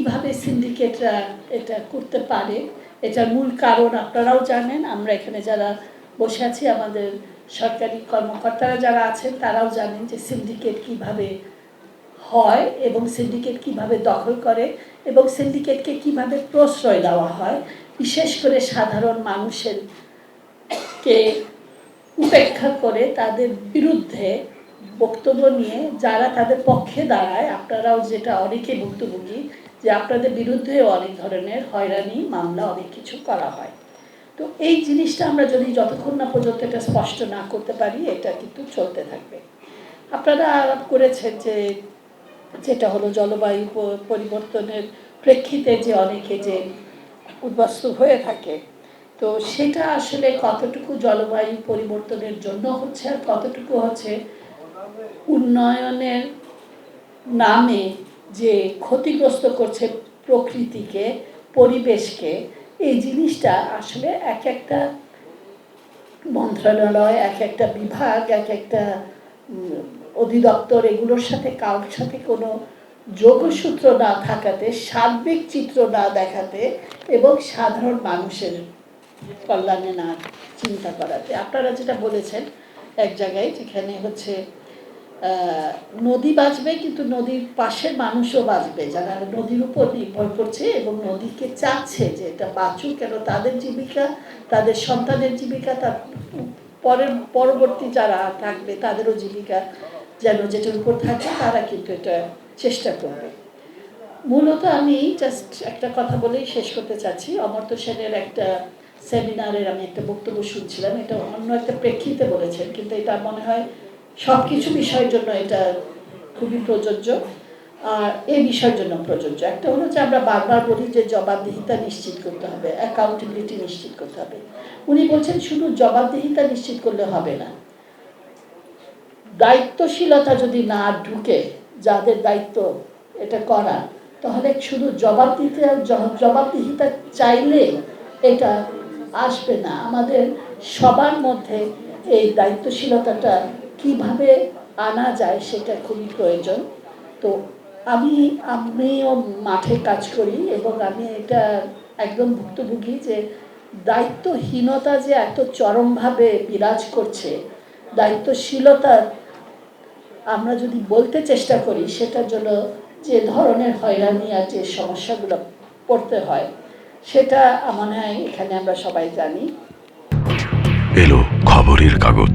কীভাবে সিন্ডিকেটরা এটা করতে পারে, এটার মূল কারণ আপনারাও জানেন, আমরা এখানে যারা বসে আছি আমাদের সরকারি কর্মকর্তারা যারা আছেন, তারাও জানেন যে সিন্ডিকেট কীভাবে হয় এবং সিন্ডিকেট কীভাবে দখল করে এবং সিন্ডিকেটকে কীভাবে প্রশ্রয় দেওয়া হয়, বিশেষ করে সাধারণ মানুষের কে উপেক্ষা করে তাদের বিরুদ্ধে বক্তব্য নিয়ে যারা তাদের পক্ষে দাঁড়ায়, আপনারাও যেটা অনেকে ভুক্তভোগী যে আপনাদের বিরুদ্ধেও অনেক ধরনের হয়রানি, মামলা, অনেক কিছু করা হয়। তো এই জিনিসটা আমরা যদি যতক্ষণ না পর্যন্ত এটা স্পষ্ট না করতে পারি, এটা কিন্তু চলতে থাকবে। আপনারা আলাপ করেছেন যে, যেটা হলো জলবায়ু পরিবর্তনের প্রেক্ষিতে যে অনেকে যে উদ্বাস্তু হয়ে থাকে, তো সেটা আসলে কতটুকু জলবায়ু পরিবর্তনের জন্য হচ্ছে আর কতটুকু হচ্ছে উন্নয়নের নামে যে ক্ষতিগ্রস্ত করছে প্রকৃতিকে, পরিবেশকে, এই জিনিসটা আসলে এক একটা মন্ত্রণালয়, এক একটা বিভাগ, এক একটা অধিদপ্তর এগুলোর সাথে কারোর সাথে কোনো যোগসূত্র না থাকাতে, সার্বিক চিত্র না দেখাতে এবং সাধারণ মানুষের কল্যাণে না চিন্তা করাতে। আপনারা যেটা বলেছেন এক জায়গায়, যেখানে হচ্ছে নদী বাঁচবে, কিন্তু নদীর পাশের মানুষও বাঁচবে। যারা নদীর উপর নির্ভর করছে এবং নদীকে চাচ্ছে যে এটা বাঁচুক, কেন তাদের জীবিকা, তাদের সন্তানের জীবিকা, তার পরের, পরবর্তী যারা থাকবে, তাদেরও জীবিকা যেন যেটার উপর থাকে, তারা কিন্তু এটা চেষ্টা করবে। মূলত আমি জাস্ট একটা কথা বলেই শেষ করতে চাচ্ছি। অমর্ত্য সেনের একটা সেমিনারের আমি একটা বক্তব্য শুনছিলাম। এটা অন্য একটা প্রেক্ষিতে বলেছেন, কিন্তু এটা মনে হয় সব কিছু বিষয়ের জন্য এটা খুবই প্রযোজ্য। আর এই বিষয়ের জন্য প্রযোজ্য। একটা হলো যে আমরা বারবার বলি যে জবাবদিহিতা নিশ্চিত করতে হবে অ্যাকাউন্টেবিলিটি নিশ্চিত করতে হবে। উনি বলছেন শুধু জবাবদিহিতা নিশ্চিত করলে হবে না। দায়িত্বশীলতা যদি না ঢুকে, যাদের দায়িত্ব এটা করা, তাহলে শুধু জবাব দিতে জবাবদিহিতা চাইলে এটা আসবে না। আমাদের সবার মধ্যে এই দায়িত্বশীলতাটা কীভাবে আনা যায় সেটা খুবই প্রয়োজন। তো আমি, আমিও মাঠে কাজ করি এবং আমি এটা একদম ভুক্তভোগী যে দায়িত্বহীনতা যে এত চরমভাবে বিরাজ করছে দায়িত্বশীলতা আমরা যদি বলতে চেষ্টা করি, সেটার জন্য যে ধরনের হয়রানি আর যে সমস্যাগুলো পড়তে হয়, সেটা মনে হয় এখানে আমরা সবাই জানি। এলো খবরের কাগজ।